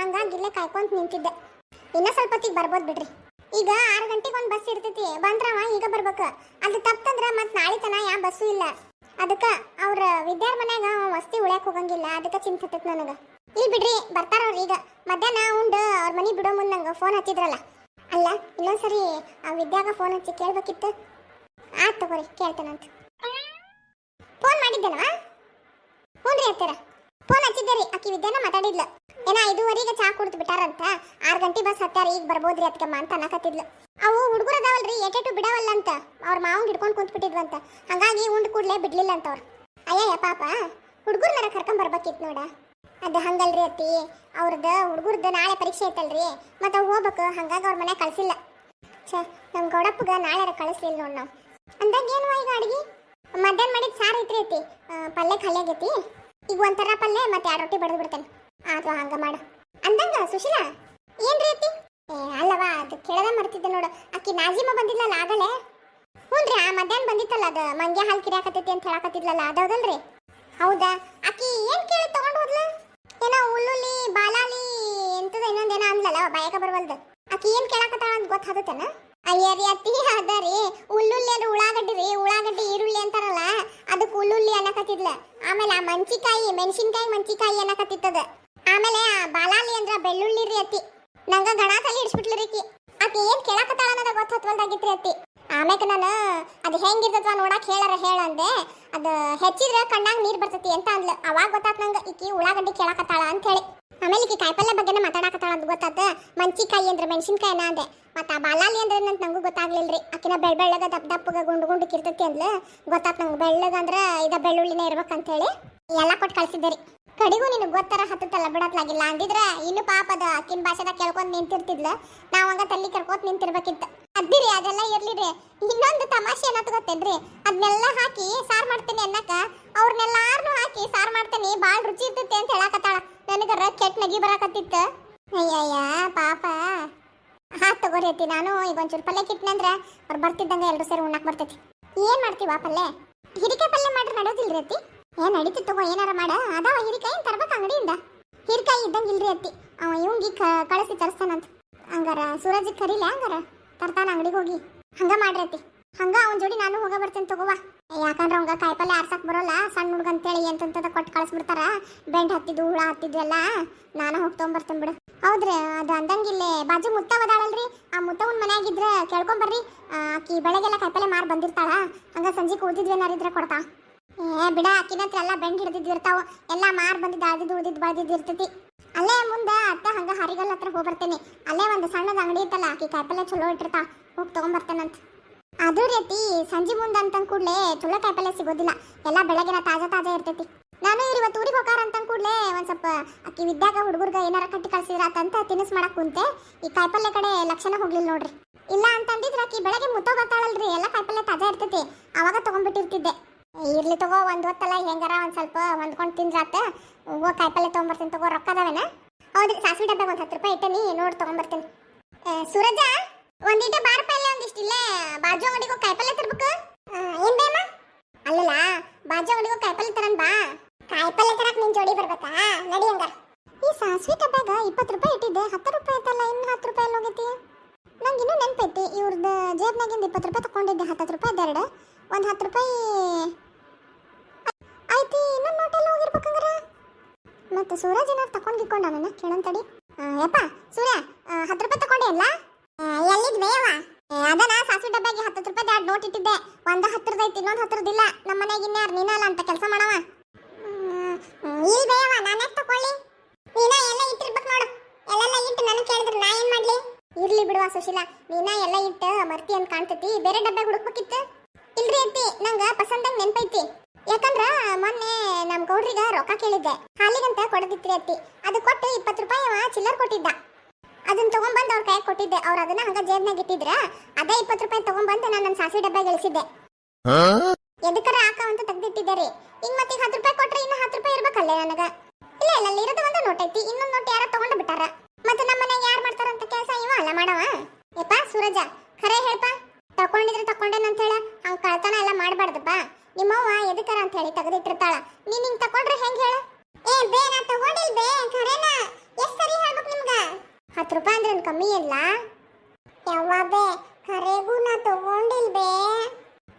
ಹಂಗಾಗಿ ಇಲ್ಲೇ ಕಾಯ್ಕೊಂತ ನಿಂತಿದ್ದೆ. ಇನ್ನ ಸ್ವಲ್ಪ ಹೊತ್ತಿಗೆ ಬರ್ಬೋದು ಬಿಡ್ರಿ. ಈಗ ಆರು ಗಂಟೆಗೆ ಒಂದು ಬಸ್ ಇರ್ತೈತಿ, ಬಂದ್ರವ ಈಗ ಬರ್ಬೇಕು. ಅದು ತಪ್ಪಂದ್ರ ಮತ್ತೆ ನಾಳೆ ತನ ಯಾವ ಬಸ್ಸು ಇಲ್ಲ. ಅದಕ್ಕ ಅವ್ರ ವಿದ್ಯಾರ್ ಮನ್ಯಾಗ ವಸ್ತಿ ಉಳ್ಯಾಕ ಹೋಗಂಗಿಲ್ಲ, ಅದಕ್ಕ ಚಿಂತೆ ಹತ್ತೈತಿ ನನಗ. ಇಲ್ಲಿ ಬಿಡ್ರಿ, ಬರ್ತಾರ ಈಗ. ಮಧ್ಯಾಹ್ನ ಉಂಡು ಅವ್ರ ಮನೆ ಬಿಡೋ ಮುಂದೆ ನಂಗೆ ಫೋನ್ ಹಚ್ಚಿದ್ರಲ್ಲ. ಅಲ್ಲ, ಇನ್ನೊಂದ್ಸರಿ ಆ ವಿದ್ಯಾಗ ಫೋನ್ ಹಚ್ಚಿ ಕೇಳ್ಬೇಕಿತ್ತು. ಆತ್ ತಗೋರಿ ಕೇಳ್ತೇನಂತ ಫೋನ್ ಮಾಡಿದ್ದೇನವಾ? ಹ್ಞೂ ರೀ ಅತ್ತಾರ. ಫೋನ್ ಹಚ್ಚಿದ್ದೆ ರೀ, ಆಕಿ ವಿದ್ಯಾನ ಮಾತಾಡಿದ್ಲು. ಏನ, ಐದೂವರೆಗೆ ಚಾ ಕುಡ್ದು ಬಿಟ್ಟಾರಂತ? ಆರು ಗಂಟೆ ಬಸ್ ಹತ್ತಾರ ಈಗ ಬರ್ಬೋದ್ರಿ ಅದಕ್ಕಮ್ಮ ಅಂತ ಅನ್ನಕತ್ತಿದ್ಲು. ಅವು ಹುಡುಗರು ಅದಾವಲ್ರಿ, ಏಟೇಟು ಬಿಡವಲ್ಲ ಅಂತ ಅವ್ರ ಮಾವಂಗ್ ಹಿಡ್ಕೊಂಡು ಕುಂತ್ ಬಿಟ್ಟಿದ್ವಂತ ಹಂಗಾಗಿ ಉಂಡು ಕೂಡ್ಲೆ ಬಿಡ್ಲಿಲ್ಲ ಅಂತ ಅವ್ರು. ಅಯ್ಯಯ್ಯ, ಪಾಪ. ಹುಡುಗರ್ನಾರ ಕರ್ಕೊಂಡ್ ಬರ್ಬೇಕಿತ್ತು ನೋಡ. ಅದು ಹಂಗಲ್ರಿ ಅತ್ತಿ. ಅವ್ರದ್ದು ಹುಡುಗರ್ದು ನಾಳೆ ಪರೀಕ್ಷೆ ಐತಲ್ರಿ. ಮತ್ತೆ ಅವು ಹೋಗ್ಬೇಕು, ಹಂಗಾಗಿ ಅವ್ರ ಮನೆ ಕಳಿಸಿಲ್ಲ. ಛೇ ನಮ್ಮ ಗೌಡಪ್ಪಗ ನಾಳೆ ಕಳಿಸ್ಲಿಲ್ಲ ನೋಡಿ ನಾವು. ಅಂದಾಗ ಏನು ಈಗ ಅಡುಗೆ? ಮಧ್ಯಾಹ್ನ ಮಾಡಿದ ಸಾರು ಐತ್ರಿ ಐತಿ ಪಲ್ಯ ಖಾಲಿ ಆಗೈತಿ ಈಗ ಒಂಥರ ಪಲ್ಯ, ಮತ್ತೆ ಎರಡು ರೊಟ್ಟಿ ಬಡ್ದು ಬಿಡ್ತೇನೆ. ಅಥವಾ ಹಂಗ ಮಾಡು. ಅಂದಂಗ ಸುಶೀಲಾ ಏನ್ರಿ ಅತ್ತಿ ಏ ಅಲ್ಲವಾ ಅದು ಕೇಳದ ಮಾಡ್ತಿದ್ದೆ ನೋಡು. ಅಕ್ಕಿ ನಾಜಿಮ ಬಂದಿದ್ಲಲ್ಲ ಆಗಲೇ? ಹ್ಞೂನ್ರಿ ಆ ಮಧ್ಯಾಹ್ನ ಬಂದಿತ್ತಲ್ಲ ಅದು. ಮಂಗ್ಯ ಹಾಲು ಕಿರಿಯಾಕತ್ತೈತಿ ಅಂತ ಹೇಳಕತ್ತಿದ್ಲಲ್ಲ ಅದೌದಲ್ರಿ ಹೌದಾ? ಅಕ್ಕಿ ಏನ್ ಕೇಳಿ ತಗೊಂಡು ಹೋದ್ಲ? ಏನೋ ಉಲ್ಲುಲಿ, ಬಾಲಾಲಿ ಎಂತದ ಇನ್ನೊಂದೇನೋ ಅಂದ್ಲಲ್ಲ, ಬಾಯಕ ಬರವಲ್ದು. ಅಕ್ಕಿ ಏನ್ ಕೇಳಕತ್ತಾಳ ಅಂತ ಗೊತ್ತಾದತೇನ ಅಯ್ಯರಿ ಅತ್ತಿ, ಅದ ರೀ. ಉಳ್ಳುಳ್ಳಿ ಅಂದ್ರೆ ಉಳ್ಳಾಗಡ್ಡಿ ರೀ, ಉಳ್ಳಾಗಡ್ಡಿ ಈರುಳ್ಳಿ ಅಂತಾರಲ್ಲ, ಅದಕ್ಕೆ ಉಲ್ಲುಲ್ಲಿ ಅನ್ನಕತ್ತಿದ್ಲ. ಆಮೇಲೆ ಆ ಮಂಚಿಕಾಯಿ, ಮೆಣಸಿನ್ಕಾಯಿ ಮಂಚಿಕಾಯಿ ಅನ್ನಕತ್ತಿತ್ತದ. ಬೆಳ್ಳುಳ್ಳಿ ರೀ ಅತ್ತಿ. ನಂಗ ಗಣ ತಲೆ ರೀ ರೀಕಿ ಏನ್ ಕೇಳಕತ್ತಾಳ ಅನ್ನೋದ ಗೊತ್ತಾತ್ವಲ್ದಾಗಿತ್ರಿ ಅತ್ತಿ. ಆಮ್ಯಾಕ ನಾನು ಅದು ಹೆಂಗಿರ್ತದ ನೋಡಕ್ ಹೇಳಾರ ಹೇಳಂದೆ ಅದು. ಹೆಚ್ಚಿದ್ರೆ ಕಣ್ಣಾಗ ನೀರ್ ಬರ್ತತಿ ಅಂತ ಅಂದ್ಲು. ಅವಾಗ ಗೊತ್ತಾತ್ ನಂಗ ಈಕಿ ಉಳ್ಳಾಗಡ್ಡಿ ಕೇಳಕತ್ತಾಳ ಅಂತ ಹೇಳಿ. ಆಮೇಲೆ ಈಕಿ ಕಾಯಿಪಲ್ಯ ಬಗ್ಗೆನೇ ಮಾತಾಡಕತ್ತಾಳ ಅಂತ ಗೊತ್ತಾತ. ಮಂಚಿಕಾಯಿ ಅಂದ್ರೆ ಮೆಣಸಿನ್ಕಾಯಿನ ಅಂದೆ. ಮತ್ತ ಆ ಬಾಲಾಲಿ ಅಂದ್ರೆ ನಂಗೆ ನಂಗೂ ಗೊತ್ತಾಗ್ಲಿಲ್ರಿ. ಆಕಿನ ಬೆಳ್ ಬೆಳ್ಳಗ ದಪ್ಪ ದಪ್ಪಗ ಗುಂಡು ಗುಂಡು ಕಿರ್ತತಿ ಅಂದ್ಲು. ಗೊತ್ತಾತ್ ನಂಗೆ ಬೆಳ್ಳಗ ಅಂದ್ರೆ ಇದ ಬೆಳ್ಳುಳ್ಳಿನೇ ಹೇಳಿ. ಎಲ್ಲ ಕೊಟ್ಟು ಕಳಿಸಿದ್ದೆ ರೀ. ಕಡಿಗೂ ನಿನಗೆ ಗೊತ್ತರ ಹತ್ತತ್ತಲ್ಲ, ಬಿಡತ್ಲಾಗಿಲ್ಲ. ಅಂದಿದ್ರೆ ಇನ್ನು ಪಾಪ ಅದ ಆಕಿನ ಭಾಷೆದಾಗ ಕೇಳ್ಕೊಂಡು ನಿಂತಿರ್ತಿದ್ಲ. ಹಂಗ ತಲ್ಲಿ ಕರ್ಕೋತ್ ನಿಂತಿರ್ಬೇಕಿತ್ತು. ಅದ್ದಿರಿ, ಅದೆಲ್ಲ ಇರ್ಲಿರಿ. ಇನ್ನೊಂದು ತಮಾಷೆ ಏನಂತ ಗೊತ್ತೇನ್ರಿ? ಅದನ್ನೆಲ್ಲ ಹಾಕಿ ಸಾರು ಮಾಡ್ತೀನಿ ಅನ್ನಕ ಅವ್ರನ್ನೆಲ್ಲಾರನು ಹಾಕಿ ಸಾರು ಮಾಡ್ತೀನಿ. ಭಾಳ ರುಚಿ ಇರ್ತೈತಿ ಅಂತ ಹೇಳಕತ್ತಾಳ. ನನಗರ ಕೆಟ್ಟ ನಗಿ ಬರಾಕತ್ತಿತ್ತು. ಅಯ್ಯಯ್ಯ, ಪಾಪ. ಹಾ, ತಗೋರಿ ನಾನು ಈಗ ಒಂಚೂರು ಪಲ್ಯ ಕಿಟ್ನಂದ್ರೆ ಅವ್ರು ಬರ್ತಿದ್ದಂಗ ಎಲ್ಲರೂ ಸೇರಿ ಉಣ್ಣಾಕ್ ಬರ್ತೈತಿ. ಏನ್ ಮಾಡ್ತೀವ ಪಲ್ಯ? ಹಿರಿಕೆ ಪಲ್ಯ ಮಾಡ್ರಿ ನಡೋದಿಲ್ರಿ ಅತ್ತಿ? ಏನ್ ನಡೀತು ತಗೋ, ಏನಾರ ಮಾಡ. ಅದಾವ ಹಿರಿಕಾಯಿ ತರ್ಬೇಕು ಅಂಗಡಿಯಿಂದ. ಹಿರಿಕಾಯಿ ಇದ್ದಂಗೆ ಇಲ್ರಿ ಅತ್ತಿ. ಅವ ಇವಂಗಿ ಕಳಿಸಿ ತರಿಸ್ತಾನಂತ. ಹಂಗಾರ ಸೂರಜ್ ಕರೀಲ ಹಂಗಾರ? ತರ್ತಾನ ಅಂಗಡಿಗೆ ಹೋಗಿ. ಹಂಗ ಮಾಡ್ರಿ ಅತ್ತಿ. ಹಂಗ ಅವನ ಜೋಡಿ ನಾನು ಹೋಗ ಬರ್ತೇನೆ ತಗೋವಾ ಯಾಕಂದ್ರ ಅವಂಗ ಕಾಯಿಪಲ್ಲೆ ಆರ್ಸಕ್ ಬರೋಲ್ಲ. ಸಣ್ಣ ಹುಡ್ಗ ಅಂತೇಳಿ ಎಂತಂತದ ಕೊಟ್ಟು ಕಳಿಸ್ಬಿಡ್ತಾರ. ಬೆಂಡ್ ಹತ್ತಿದ್ದು, ಹುಳ ಹತ್ತಿದ್ದು ಎಲ್ಲ ನಾನು ಹೋಗಿ ತೊಗೊಂಬರ್ತೇನೆ ಬಿಡು. ಹೌದ್ರಿ, ಅದು ಅಂದಂಗಿಲ್ಲೇ. ಬಾಜು ಮುತ್ತ ಬದಾಳಲ್ರಿ ಆ ಮುತ್ತವನ್ ಮನೆಯಾಗಿದ್ರೆ ಕೇಳ್ಕೊಂಬರ್ರಿ ಬರ್ರಿ. ಆಕಿ ಬೆಳಗ್ಗೆಲ್ಲ ಕಾಯಿಪಲ್ಲೆ ಮಾರ್ ಬಂದಿರ್ತಾಳ. ಹಂಗ ಸಂಜೆ ಕೂತಿದ್ವಿ ಏನಾರಿದ್ರೆ ಕೊಡ್ತಾ ಬಿಡ, ಆಕಿನ ಹತ್ರ ಎಲ್ಲ ಬೆಂಡ್ ಹಿಡಿದಿರ್ತಾವ ಎಲ್ಲ ಮಾರ್ ಬಂದಿದ್ದು ಅದಿದ್ದು ಉಳಿದಿದ್ದು ಬಳ್ದಿದ್ದು ಇರ್ತೈತಿ. ಅಲ್ಲೇ ಮುಂದೆ ಅತ್ತ ಹಂಗ ಹರಿಗಲ್ ಹತ್ರ ಹೋಗಿ ಬರ್ತೇನೆ ಅಲ್ಲೇ ಒಂದು ಸಣ್ಣದ ಅಂಗಡಿ ಇತ್ತಲ್ಲ, ಆಕಿ ಕಾಯಿಪಲ್ಲೆ ಚಲೋ ಇಟ್ಟಿರ್ತಾವ ಹೋಗಿ ತಗೊಂಬರ್ತೇನಂತ. ಅದು ರೀತಿ ಸಂಜೆ ಮುಂದೆ ಅಂತಂದ ಕೂಡಲೇ ಚಲೋ ಕಾಯಿಪಲ್ಲೆ ಸಿಗೋದಿಲ್ಲ. ಎಲ್ಲ ಬೆಳಗಿನ ತಾಜಾ ತಾಜಾ ಇರ್ತೈತಿ. ನಾನು ಇವತ್ತು ಊರಿಗೆ ಹೋಗಾರ ಅಂತ ಕೂಡಲೇ ಒಂದು ಸ್ವಲ್ಪ ಅಕ್ಕಿ ವಿದ್ಯಾಗ ಹುಡುಗರ್ಗ ಏನಾರ ಕಟ್ಟಿ ಕಳ್ಸಿದ್ರ ಅಂತ ತಿನಿಸ್ ಮಾಡಕ್ ಕುಂತೆ. ಈ ಕಾಯಿಪಲ್ಲೆ ಕಡೆ ಲಕ್ಷಣ ಹೋಗ್ಲಿಲ್ಲ ನೋಡ್ರಿ. ಇಲ್ಲ ಅಂತಂದಿದ್ರ ಆಕಿ ಬೆಳಗ್ಗೆ ಮುತ್ತೋ ಎಲ್ಲ ಕಾಯಿಪಲ್ಲೆ ತಾಜಾ ಇರ್ತೈತಿ. ಅವಾಗ ತಗೊಂಡ್ಬಿಟ್ಟಿರ್ತಿದ್ದೆ ಇರ್ಲಿ ತಗೋ, ಒಂದ್ ಹೊತ್ತಲ್ಲ, ಹೆಂಗಾರ ಒಂದ್ ಸ್ವಲ್ಪ ಹೊಂದ್ಕೊಂಡು ತಿಂದ್ರಾತ? ಹೋಗೋ ಕಾಯಿಪಲ್ಲೆ ತಗೊಂಬರ್ತೀನಿ ತಗೋ, ರೊಕ್ಕ ಅದಾವೇನ? ಹೌದ್ರಿ ಸಾಸಿವೆ ಡಬ್ಬ ಒಂದ್ ಹತ್ತು ರೂಪಾಯಿ ಇಟ್ಟನಿ, ನೋಡಿ ತಗೊಂಬರ್ತೀನಿ. ಸೂರಜ ಒಂದಿಟ ಬಾರ್ ಪಲ್ಲೆ ಒಂದಿಷ್ಟು ಇಲ್ಲೇ, ಬಾಜು ಅಂಗಡಿಗೆ ಕಾಯಿಪಲ್ಲೆ ತರ್ಬೇಕು? ಏನು ಬೇಮ? ಅಲ್ಲಲ್ಲ, ಬಾಜು ಅಂಗಡಿಗೆ ಕಾಯಿಪಲ್ಲೆ ತರನ್ ಬಾ. ಕಾಯಿಪಲ್ಲೆ ತರಕ್ ನಿನ್ ಜೋಡಿ ಬರ್ಬೇಕಾ? ನಡಿ ಹಂಗಾರ ಈ ಸಾಸ್ವಿ ಡಬ್ಬಾಗ ಇಪ್ಪತ್ತು ರೂಪಾಯಿ ಇಟ್ಟಿದ್ದೆ ಹತ್ತು ರೂಪಾಯಿ ಐತಲ್ಲ, ಇನ್ನು ಹತ್ತು ರೂಪಾಯಿ ಅಲ್ಲಿ ಹೋಗೈತಿ? ನಂಗೆ ಇನ್ನೂ ನೆನಪೈತಿ ಇವ್ರದ್ದು ಜೇಬ್ನಾಗಿಂದ ಇಪ್ಪತ್ತು ರೂಪಾಯಿ ತಗೊಂಡಿದ್ದೆ ಹತ್ತು ರೂಪಾಯಿ ಎರಡು. ಒಂದು ಹತ್ತು ರೂಪಾಯಿ. ಐತಿ ಇನ್ನೊಂದು ನೋಟೆಲ್ಲ ಹೋಗಿರ್ಬೇಕಂಗಾರ ಮತ್ತು ಸೂರಜ್ ಏನಾರು ತಗೊಂಡು ಗಿಕ್ಕೊಂಡ ನನ್ನ ಕೇಳಂತಡಿ ತಡಿ. ಯಪ್ಪ, ಸೂರ್ಯ ಹತ್ತು ರೂಪಾಯಿ ತಗೊಂಡೆ ಅಲ್ಲ? ಎಲ್ಲಿದ್ ಅದ ಅದನ್ನ ಸಾಸಿವೆ ಡಬ್ಬಾಗಿ ಹತ್ತು ರೂಪಾಯಿ ಎರಡು ನೋಟ್ ಇಟ್ಟಿದ್ದೆ. ಒಂದು ಹತ್ತಿರದ ಐತಿ, ಇನ್ನೊಂದು ಹತ್ತರದಿಲ್ಲ ನಮ್ಮ ಮನೆಗೆ ಇನ್ಯಾರು ನೀನಲ್ಲ ಅಂತ ಕೆಲಸ ಮಾಡವ. ಇಲ್ಲಿ ಬೇಯವ ನಾನು ಯಾಕೆ ತಕೊಳ್ಳಿ ನೀನ ಎಲ್ಲ ಇಟ್ಟಿರ್ಬೇಕು ನೋಡು. ಎಲ್ಲೆಲ್ಲ ಇಟ್ಟು ನನಗೆ ಕೇಳಿದ್ರೆ ನಾ ಏನು ಮಾಡಲಿ? ಇರ್ಲಿ ಬಿಡುವ ಸುಶೀಲಾ, ನೀನ ಎಲ್ಲ ಇಟ್ಟು ಮರ್ತಿ ಅಂತ ಕಾಣ್ತೈತಿ. ಬೇರೆ ಡಬ್ಬೆ ಹುಡುಕ್ಬೇಕಿತ್ತು? ಇಲ್ರಿ ಅತ್ತಿ, ನಂಗ ಪಸಂದಂಗ್ ನೆನ್ಪೈತಿ. ಯಾಕಂದ್ರ ಮೊನ್ನೆ ನಮ್ ಗೌಡ್ರಿಗ ರೊಕ್ಕ ಕೇಳಿದ್ದೆ. ಹಾಲಿಗಂತ ಕೊಡದಿತ್ರಿ ಅತ್ತಿ. ಅದು ಕೊಟ್ಟು ಇಪ್ಪತ್ತು ರೂಪಾಯಿ ಅವ ಚಿಲ್ಲರ್ ಕೊಟ್ಟಿದ್ದ. ಅದನ್ನ ತಗೊಂಡ್ಬಂದು ಅವ್ರ ಕೈಯಾಗ ಕೊಟ್ಟಿದ್ದೆ. ಅವ್ರು ಅದನ್ನ ಹಂಗ ಜೇಬ್ನಾಗ ಇಟ್ಟಿದ್ರ, ಅದೇ ಇಪ್ಪತ್ತು ರೂಪಾಯಿ ತಗೊಂಡ್ಬಂದು ನಾನು ನನ್ನ ಸಾಸಿ ಡಬ್ಬ ಇಳಿಸಿದ್ದೆ ಎದಕ್ಕರ ಹಾಕ ಅಂತ ತೆಗ್ದಿಟ್ಟಿದ್ದೆ ರೀ ಮತ್ತೆ ಹತ್ತು ರೂಪಾಯಿ ಕೊಟ್ರೆ ಇನ್ನು ಹತ್ತು ರೂಪಾಯಿ ಇರ್ಬೇಕಲ್ಲೇ ನನಗ? ಇಲ್ಲ ಇಲ್ಲ, ಅಲ್ಲಿ ಇರೋದು ಒಂದು ನೋಟ್ ಐತಿ. ಇನ್ನೊಂದು ನೋಟ್ ಯಾರ ತಗೊಂಡು ಬಿಟ್ಟಾರ. ಮತ್ತೆ ನಮ್ಮ ಯಾರು ಮಾಡ್ತಾರಂತ ಕೆಲಸ ಇವ? ಅಲ್ಲ ಮಾಡವ? ಯಪ್ಪ ಸೂರಜ. ತೆಗೆದಿಟ್ಟಿರ್ತಾಳ. ನೀನ್ ಹಿಂಗ್ ತಕೊಂಡ್ರೆ ಹೆಂಗ್ ಹೇಳ? ಏ, ಬೇ, ನಾ ತಗೊಂಡಿಲ್ ಬೇ, ಖರೇನ? ಎಷ್ಟ್ ಸರಿ ಹೇಳ್ಬೇಕು ನಿಮ್ಗ? ಹತ್ತು ರೂಪಾಯಿ ಅಂದ್ರೆ ಕಮ್ಮಿ ಇಲ್ಲ? ಯವ್ವ ಬೇ, ಖರೇಗೂ ನಾ ತಗೊಂಡಿಲ್ ಬೇ.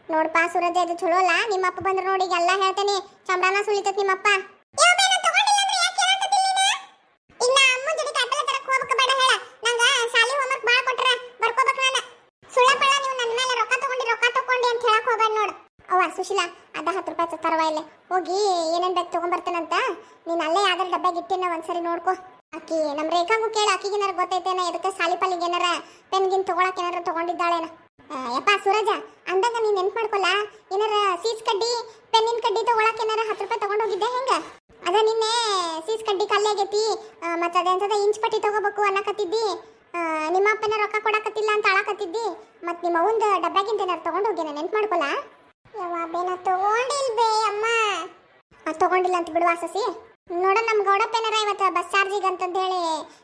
ನೋಡ್ಪಾ, ಸೂರಜ್ ಇದು ಚಲೋ ಅಲ್ಲ? ನಿಮ್ಮ ಅಪ್ಪ ಬಂದ್ರೆ ನೋಡಿ ಎಲ್ಲ ಹೇಳ್ತೇನೆ. ಚಂಬಾನ ಸುಳಿತತ್ ನಿಮ್ಮಪ್ಪ ಯವ್ವ ಬೇ, ನಾ ತಗೊಂಡಿಲ್ಲ ಅಂದ್ರೆ ಯಾಕ್ ಹೇಳಕತ್ತಿಲ್ ನೀನು? ಇನ್ನ ಅಮ್ಮನ್ ಜೊತೆ ಕಾಯಿಪಲ್ಲೆ ತರಕ್ ಹೋಗ್ಬೇಕ ಬೇಡ ಹೇಳ ನಂಗ ಶಾಲಿ ಹೋಮ್ವರ್ಕ್ ಬಾಳ್ ಕೊಟ್ರ ಬರ್ಕೋಬೇಕ್ ನಾನ ಸುಳ್ಳಪಳ್ಳ ನೀವು ನನ್ನ ಮೇಲೆ ರೊಕ್ಕ ತಗೊಂಡಿ ರೊಕ್ಕ ತಗೊಂಡಿ ಅಂತ ಹೇಳಕ್ ಹೋಗ್ಬೇಡ ನೋಡು ಅವ್ವ ಸುಶೀಲಾ ಅದ ತರವ ಇಲ್ಲೇ. ಹೋಗಿ ಏನೇನು ಬೇಕು ತಗೊಂಬರ್ತೇನಂತ? ನೀನು ಅಲ್ಲೇ ಯಾವ್ದಾರ ಡಬ್ಬಾಗ ಇಟ್ಟಿನ ಒಂದ್ಸರಿ ನೋಡ್ಕೊ. ಆಕಿ ನಮ್ಮ ರೇಖಾಗೂ ಕೇಳಿ, ಆಕಿಗೆ ಏನಾರ ಗೊತ್ತೈತೇನ? ಎದಕ್ಕೆ ಸಾಲಿ ಪಾಲಿಗೆ ಏನಾರ ಪೆನ್ ತೊಗೊಳಕ್ಕೆ ತಗೊಳಕ್ ಏನಾರ ತಗೊಂಡಿದ್ದಾಳೇನ. ಯಪ್ಪ, ಸೂರಜ, ಅಂದಾಗ ನೀನು ನೆನ್ಪು ಮಾಡ್ಕೊಲ್ಲ? ಏನಾರ ಸೀಸ್ ಕಡ್ಡಿ, ಪೆನ್ನಿನ ಕಡ್ಡಿ ತೊಗೊಳಕ್ಕೆ ಏನಾರ ಹತ್ತು ರೂಪಾಯಿ ತಗೊಂಡ್ ಹೋಗಿದ್ದೆ ಹೆಂಗ? ಅದ ನಿನ್ನೆ ಸೀಸ್ ಕಡ್ಡಿ ಆಗೈತಿ. ಮತ್ತು ಮತ್ತ ಇಂಚ್ ಪಟ್ಟಿ ತಗೋಬೇಕು ಅನ್ನಕತ್ತಿದ್ದಿ. ನಿಮ್ಮ ಅಪ್ಪನ ರೊಕ್ಕ ಕೊಡಕತ್ತಿಲ್ಲ ಅಂತ ಆಳಕತ್ತಿದ್ದಿ. ಮತ್ತೆ ನಿಮ್ಮ ಅವಂದ ಡಬ್ಬ್ಯಾಗಿಂದ ಏನಾರು ತಗೊಂಡ್ ಹೋಗ್ಯಾನ ನೆನ್ಪು ಮಾಡ್ಕೊಲ್ಲ? ಯವ್ವ, ಬೇನ ತಗೊಂಡಿಲ್ ಬೇ ಅಮ್ಮ ತಗೊಂಡಿಲ್ಲ ಅಂತ ಬಿಡುವ ಸಸಿ. ನೋಡ ನಮ್ಮ ಗೌಡಪ್ಪ ಏನಾರ ಇವತ್ತು ಬಸ್ ಚಾರ್ಜಿಗೆ ಅಂತಂದ ಹೇಳಿ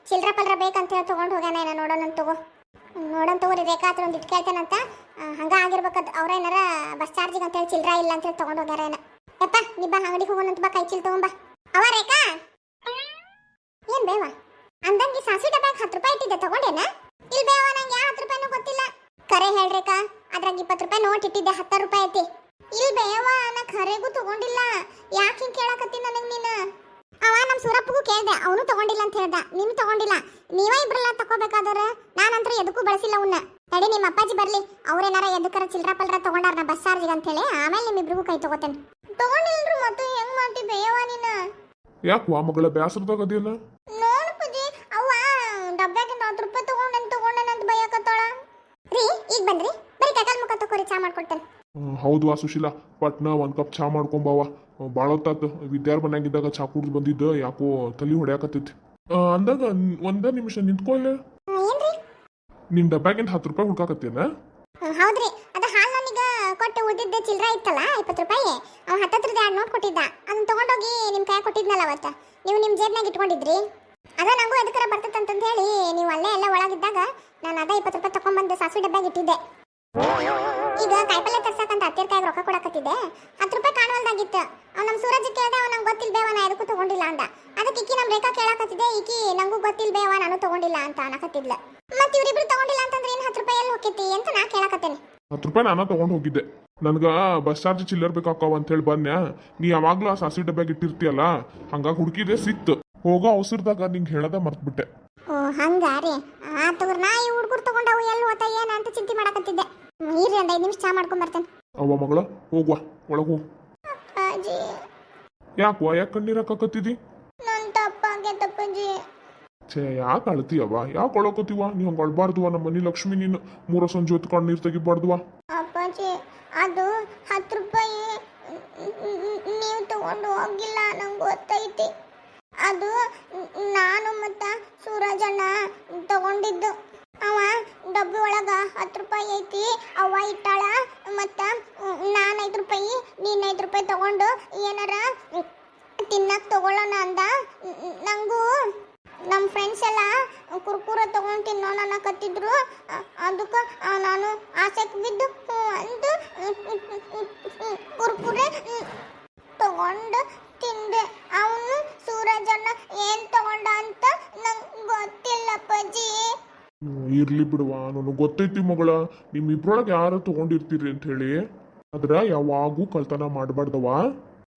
ಚಿಲ್ರ ಪಲ್ರ ಬೇಕಂತ ಹೇಳಿ ತಗೊಂಡ್ ಹೋಗ್ಯಾನ ಏನ ನೋಡೋಣ ಅಂತ ತಗೋ. ನೋಡೋಣ ತಗೋರಿ ರೇಖಾ ಹತ್ರ ಒಂದು ಇಟ್ಟು ಕೇಳ್ತೇನಂತ ಹಂಗ ಆಗಿರ್ಬೇಕದ್ ಅವ್ರ ಏನಾರ ಬಸ್ ಚಾರ್ಜಿಗೆ ಅಂತ ಹೇಳಿ ಚಿಲ್ರ ಇಲ್ಲ ಅಂತ ಹೇಳಿ ತಗೊಂಡ್ ಹೋಗ್ಯಾರ ಏನ. ಯಪ್ಪ, ನೀ ಬಾ, ಅಂಗಡಿಗೆ ಹೋಗೋಣಂತ ಬಾ, ಕೈ ಚಿಲ್ ತಗೊಂಬಾ ಅವ ರೇಖಾ? ಏನ್ ಬೇವ? ಅಂದಂಗೆ ಸಾಸಿ ಡಬ್ಯಾಗ ಹತ್ತು ರೂಪಾಯಿ ಇಟ್ಟಿದ್ದೆ, ತಗೊಂಡೇನ? ಇಲ್ ಬೇವ ನಂಗೆ ಯಾವ ಹತ್ತು ರೂಪಾಯಿನೂ ಗೊತ್ತಿಲ್ಲ. ಕರೆ ಹೇಳ್ರೇಕ ಅದ್ರಾಗ ಇಪ್ಪತ್ತು ರೂಪಾಯಿ ನೋಟ್ ಇಟ್ಟಿದ್ದೆ ಹತ್ತ ರೂಪಾಯಿ ಐತಿ. ಇಲ್ ಬೇವ ನಾ ಖರೆಗೂ ತಗೊಂಡಿಲ್ಲ. ಯಾಕೆ ಹಿಂಗೆ ಕೇಳಕತ್ತಿ ನನಗೆ ನೀನು? ಅವ ನಮ್ಮ ಸೂರಪ್ಪಗೂ ಕೇಳ್ದೆ ಅವನು ತಗೊಂಡಿಲ್ಲ ಅಂತ ಹೇಳ್ದ. ನೀನು ತಗೊಂಡಿಲ್ಲ. ನೀವೇ ಇಬ್ರಲ್ಲ ತಗೋಬೇಕಾದ್ರೆ ನಾನಂತ್ರ ಎದಕ್ಕೂ ಬಳಸಿಲ್ಲ ಅವನ್ನ ತಡಿ ನಿಮ್ಮ ಅಪ್ಪಾಜಿ ಬರ್ಲಿ. ಅವ್ರೇನಾರ ಎದಕ್ಕರ ಚಿಲ್ರ ಪಲ್ರ ತಗೊಂಡಾರ ನಾ ಬಸ್ ಚಾರ್ಜಿಗೆ ಅಂತ ಹೇಳಿ ಆಮೇಲೆ ನಿಮ್ಮಿಬ್ರಿಗೂ ಕೈ ತಗೋತೇನೆ. ತಗೊಂಡಿಲ್ರು ಮತ್ತೆ ಹೆಂಗ್ ಮಾಡ್ತಿ ಬೇವ ನೀನು? ಯಾಕೆ ವಾ ಮಗಳ ಬ್ಯಾಸರದಾಗ ಅದಿಲ್ಲ ನೋಡು ಪೂಜಿ ಅವ್ವ ಡಬ್ಬ್ಯಾಗಿಂದ ಹತ್ತು ರೂಪಾಯಿ ತಗೊಂಡೇನ್ ತಗೊಂಡನಂತ ಬೈಯಕತ್ತಾಳ. ರೀ ಈಗ ಬಂದ್ರಿ. ಕೈಕಾಲ್ ಮುಖ ತಕೋರಿ ಚಾ ಮಾಡ್ಕೊಡ್ತೇನೆ. ಹೌದು ವಾ ಸುಶೀಲಾ. ಪಟ್ನ ಒಂದು ಕಪ್ ಚಾ ಮಾಡ್ಕೊಂಬವ. ಭಾಳ ಹೊತ್ತಾತು ವಿದ್ಯಾರ್ ಮನ್ಯಾಗಿದ್ದಾಗ ಚಾ ಕುಡ್ದು ಬಂದಿದ್ದ ಯಾಕೋ ತಲೆ ಹೊಡ್ಯಾಕತ್ತೈತಿ. ಅಂದಾಗ ಒಂದ ನಿಮಿಷ ನಿಂತ್ಕೊಳ್ಳೆ ಏನ್ರಿ? ನಿನ್ ಡಬ್ಯಾಗಿಂದ ಹತ್ತು ರೂಪಾಯಿ ಹುಡ್ಕಾಕತ್ತೇನ? ಹೌದ್ರಿ. ಅದ ಹಾಲ್ ನನಗ ಕೊಟ್ಟು ಉಳಿದಿದ್ದ ಚಿಲ್ರ ಇತ್ತಲ್ಲ ಇಪ್ಪತ್ತು ರೂಪಾಯಿ? ಅವ್ ಹತ್ತತ್ರದ್ದು ಎರಡು ನೋಟ್ ಕೊಟ್ಟಿದ್ದ. ಅದನ್ನ ತಗೊಂಡೋಗಿ ನಿಮ್ಮ ಕೈ ಕೊಟ್ಟಿದ್ನಲ್ಲ ಅವತ್ತ. ನೀವು ನಿಮ್ಮ ಜೇಬ್ನಾಗ ಇಟ್ಕೊಂಡಿದ್ರಿ? ಅದ ನಂಗೂ ಎದಕರ ಬರ್ತದಂತ ಹೇಳಿ ನೀವು ಅಲ್ಲೇ ಎಲ್ಲ ಒಳಗಿದ್ದಾಗ ನಾನು ಅದ ಇಪ್ಪತ್ತು ರೂಪಾಯಿ ತಗೊಂಡ್ಬಂದು ಸಾಸಿವೆ ಡಬ್ಬ್ಯಾಗ ಇಟ್ಟಿದ್ದೆ. ಈಗ ಕಾಯಿಪಲ್ಲೆ ತರ್ಸಕಂತ ಹತ್ತಿರ ಕಾಯಿಗೆ ರೊಕ್ಕ ಕೊಡಕತ್ತಿದ್ದೆ. ಹತ್ತು ರೂಪಾಯಿ ಕಾಣುವಲ್ದಾಗಿತ್ತು. ಅವ್ ನಮ್ಮ ಸೂರಜ್ ಕೇಳ್ದೆ, ಅವ್ ನಂಗೆ ಗೊತ್ತಿಲ್ಲ ನಾ ಎದಕ್ಕೂ ತಗೊಂಡಿಲ್ಲ ಅಂದ. ಅದಕ್ಕೆ ಇಕ್ಕಿ ನಮ್ಮ ರೇಖಾ ಕೇಳಕತ್ತಿದ್ದೆ, ಈಕಿ ನಂಗೂ ಗೊತ್ತಿಲ್ಲ ಬೇವ ನಾನು ತಗೊಂಡಿಲ್ಲ ಅಂತ ಅನ್ನಕತ್ತಿದ್ಲ ಮತ್ತೆ ಇವರಿಬ್ರು ತಗೊಂಡಿಲ್ಲ ಅಂತಂದ್ರೆ ಏನು ಹತ್ತು ರೂಪಾಯಿ ಎಲ್ಲಿ ಹೋಗ್ತೈತಿ ಅಂತ ನಾ ಕೇಳಕತ್ತೇನೆ. ಹತ್ತು ರೂಪಾಯಿ ನಾನು ತಗೊಂಡು ಹೋಗಿದ್ದೆ. ನನಗೆ ಬಸ್ ಚಾರ್ಜ್ ಚಿಲ್ಲರ್ ಬೇಕಾಕ ಅಂತ ಹೇಳಿ ಬನ್ನ ನೀ ಯಾವಾಗ್ಲೂ ಆ ಸಾಸಿ ಡಬ್ಬ್ಯಾಗ ಇಟ್ಟಿರ್ತೀಯಲ್ಲ? ಹಂಗಾಗಿ ಹುಡುಕಿದೆ ಸಿಕ್ತು. ಹೋಗೋ ಅವಸರದಾಗ ನಿಂಗೆ ಹೇಳದ ಮರ್ತ್ಬಿಟ್ಟೆ. ಓ ಹಂಗಾರಿ. ಆ ತಗೋರ್ ನಾ ಈ ಹುಡುಗರು ತಗೊಂಡವು ಎಲ್ಲಿ ಹೋತ ಏನ ಅಂತ ಚಿಂತೆ ಮಾಡಕತ್ತಿದ್ದೆ. ಇರ್ರಿ ಒಂದ್ ಐದು ನಿಮಿಷ ಚಾ ಮಾಡ್ಕೊಂಡ್ ಬರ್ತೇನೆ. ಅವ್ವ ಮಗಳ ಹೋಗ್ವಾ ಒಳಗೆ ಹೋಗು. ಅಪ್ಪಾಜಿ. ಯಾಕವ್ವ ಯಾಕೆ ಕಣ್ಣೀರ್ ಹಾಕಕತ್ತಿದಿ? ನನ್ ತಪ್ಪಾಗೆ ತಪ್ಪಾಜಿ. ಛೇ ಯಾಕೆ ಅಳ್ತೀಯವ್ವ? ಯಾಕೆ ಅಳಕೋತೀವ ನೀ ಹಂಗೆ ಅಳ್ಬಾರ್ದುವ ನಮ್ಮ ಮನಿ ಲಕ್ಷ್ಮಿ ನೀನು ಮೂರ ಸಂಜೆ ಹೊತ್ತು ಕಣ್ಣೀರು ತೆಗಿಬಾರ್ದುವ ಅಪ್ಪಾಜಿ ಅದು ಹತ್ತು ರೂಪಾಯಿ ನೀವು ತಗೊಂಡು ಹೋಗಿಲ್ಲ ನಂಗೆ ಗೊತ್ತೈತಿ. ಅದು ನಾನು ಮತ್ತು ಸೂರಜಣ್ಣ ತಗೊಂಡಿದ್ದು. ಅವ ಡಬ್ಬಿ ಒಳಗ ಹತ್ತು ರೂಪಾಯಿ ಐತಿ ಅವ ಇಟ್ಟಾಳ, ಮತ್ತು ನಾನು ಐದು ರೂಪಾಯಿ, ನೀನು ಐದು ರೂಪಾಯಿ ತಗೊಂಡು ಏನಾರ ತಿನ್ನಕ್ಕೆ ತಗೊಳ್ಳೋಣ ಅಂದ. ನಂಗೂ ನಮ್ಮ ಫ್ರೆಂಡ್ಸ್ ಎಲ್ಲ ಕುರ್ಕುರೆ ತಗೊಂಡು ತಿನ್ನೋಣ ಅನ್ನಕತ್ತಿದ್ರು. ಅದಕ್ಕೆ ನಾನು ಆಸೆಗೆ ಬಿದ್ದು ಅಂದು ಕುರ್ಕುರೆ ತಗೊಂಡು ತಿಂದೆ. ಅವನು ಸೂರಜನ್ನ ಏನ್ ತಗೊಂಡ ಅಂತ ನಂಗೆ ಗೊತ್ತಿಲ್ಲ ಅಪ್ಪಾಜಿ ಇರ್ಲಿ ಬಿಡುವ, ನನಗೆ ಗೊತ್ತೈತಿ ಮಗಳ. ನಿಮ್ಮಿಬ್ರೊಳಗೆ ಯಾರು ತಗೊಂಡಿರ್ತೀರಿ ಅಂತ ಹೇಳಿ. ಆದ್ರ ಯಾವಾಗೂ ಕಳ್ತನ ಮಾಡಬಾರ್ದವ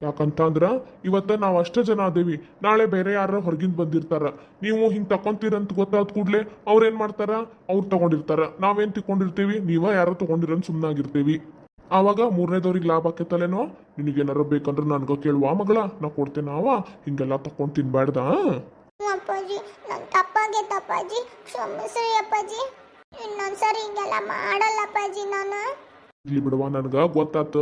ಯಾಕಂತಂದ್ರ ಇವತ್ತ ನಾವ್ ಅಷ್ಟೇ ಜನ ಅದೇವಿ. ನಾಳೆ ಬೇರೆ ಯಾರ ಹೊರಗಿಂದ ಬಂದಿರ್ತಾರ. ನೀವು ಹಿಂಗ್ ತಕೊಂತೀರಂತ ಗೊತ್ತಾದ ಕೂಡ್ಲೆ ಅವ್ರೇನ್ ಮಾಡ್ತಾರ? ಅವ್ರು ತಗೊಂಡಿರ್ತಾರ. ನಾವೇನ್ ತಿಕೊಂಡಿರ್ತೀವಿ ನೀವ ಯಾರೋ ತಗೊಂಡಿರಂತ ಸುಮ್ಮನಾಗಿರ್ತೀವಿ ಆವಾಗ ಮೂರನೇದವ್ರಿಗೆ ಲಾಭ ಆಕೈತಲ್ಲೇನೋ? ನಿನಗೇನಾರ ಬೇಕಂದ್ರೆ ನನ್ಗ ಕೇಳುವ ಮಗಳ. ನಾ ಕೊಡ್ತೇನೆ ಅವ ಹಿಂಗೆಲ್ಲ ತಕೊಂಡ್ ತಿನ್ಬಾರ್ದ ಅಪ್ಪಾಜಿ ನಂಗೆ ತಪ್ಪಾಗೆ ತಪ್ಪಾಜಿ. ಕ್ಷಮಿಸ್ರಿ ಅಪ್ಪಾಜಿ. ಇನ್ನೊಂದ್ಸರಿ ಹಿಂಗೆಲ್ಲ ಮಾಡಲ್ಲ ಅಪ್ಪಾಜಿ ನಾನು. ಇಲ್ಲಿ ಬಿಡವ ನನ್ಗ ಗೊತ್ತಾತ.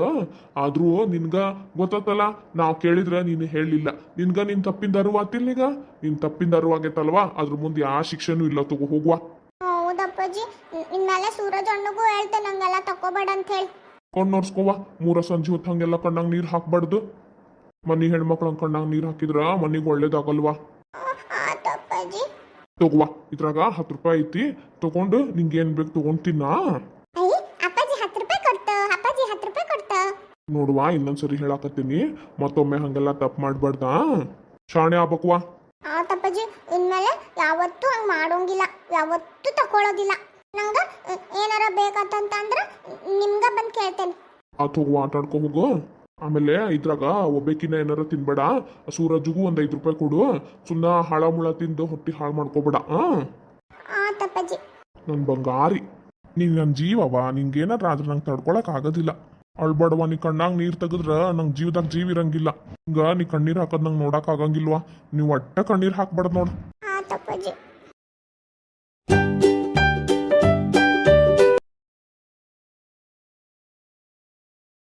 ಆದ್ರೂ ನಿನ್ಗ ಗೊತ್ತಾತಲ್ಲ ನಾವ್ ಕೇಳಿದ್ರ ನೀನು ಹೇಳಿಲ್ಲ ನಿನ್ಗ ನಿನ್ ತಪ್ಪಿಂದ ಅರಿವಾತಿಲ್ಲ ಈಗ ನಿನ್ ತಪ್ಪಿಂದ ಅರಿವಾಗೈತಲ್ವಾ? ಅದ್ರ ಮುಂದೆ ಆ ಶಿಕ್ಷೆನೂ ಇಲ್ಲ ತಗೋ ಹೋಗುವ. ಹೌದಪ್ಪಾಜಿ. ಇನ್- ಇನ್ಮೇಲೆ ಸೂರಜ್ ಅಣ್ಣಗೂ ಹೇಳ್ತೆ ನಂಗೆಲ್ಲ ತಕೋಬೇಡ ಅಂತ ಹೇಳಿ. ನೋಡ್ಸ್ಕೋವ ಮೂರ ಸಂಜೆ ಹೊತ್ತು ಹಂಗೆಲ್ಲ ಕಣ್ಣಾಗ ನೀರ್ ಹಾಕ್ಬಾರ್ದು. ಮನಿ ಹೆಣ್ಮಕ್ಳ ಕಣ್ಣಾಗ ನೀರು ಹಾಕಿದ್ರ ಮನಿಗ್ ಒಳ್ಳೇದಾಗಲ್ವಾ? ತಗೋವಾ ಇದ್ರಾಗ ಹತ್ತು ರೂಪಾಯಿ ಐತಿ. ತಗೊಂಡು ನಿಂಗೆ ಏನ್ ಬೇಕು ತಗೊಂತಿನ ನೋಡುವ ಇನ್ನೊಂದ್ಸರಿ ಹೇಳಾಕತ್ತೀನಿ. ಮತ್ತೊಮ್ಮೆ ಹಂಗೆಲ್ಲ ತಪ್ಪು ಮಾಡ್ಬಾರ್ದ. ಶಾಣೆ ಆಗ್ಬೇಕ್ವಾ? ಆ ತಪ್ಪಜ್ಜಿ ಇನ್ಮೇಲೆ ಯಾವತ್ತೂ ಹಂಗೆ ಮಾಡೋಂಗಿಲ್ಲ. ಯಾವತ್ತೂ ತಕೊಳ್ಳೋದಿಲ್ಲ ನಂಗೆ ಏನಾರ ಬೇಕಂತಂದ್ರೆ ನಿಮ್ಗ ಬಂದು ಕೇಳ್ತೇನೆ. ಆತ್ ಹೋಗು ಆಟಾಡ್ಕೊ ಹೋಗು. ಆಮೇಲೆ ಇದ್ರಾಗ ಒಬ್ಬಕಿನ ಏನಾರ ತಿನ್ಬೇಡ. ಸೂರಜ್ಗೂ ಒಂದು ಐದು ರೂಪಾಯಿ ಕೊಡು. ಸುಮ್ಮನ ಹಾಳ ಮುಳ ತಿಂದು ಹೊಟ್ಟಿ ಹಾಳು ಮಾಡ್ಕೋಬೇಡ ನನ್ ಬಂಗಾರಿ. ನೀನ್ ನನ್ನ ಜೀವವ. ನಿಂಗೇನಾರ ಆದ್ರೆ ನಂಗೆ ತಡ್ಕೊಳಕ್ ಆಗೋದಿಲ್ಲ. ಅಳ್ಬಾಡವ ನೀ ಕಣ್ಣಾಗ ನೀರು ತೆಗದ್ರ ನಂಗೆ ಜೀವದಾಗ ಜೀವ ಇರಂಗಿಲ್ಲ. ಹಿಂಗ ನೀ ಕಣ್ಣೀರು ಹಾಕೋದ್ ನಂಗೆ ನೋಡಕ್ ಆಗಂಗಿಲ್ವಾ? ನೀವು ಒಟ್ಟ ಕಣ್ಣೀರ್ ಹಾಕ್ಬಾರ್ದು ನೋಡು.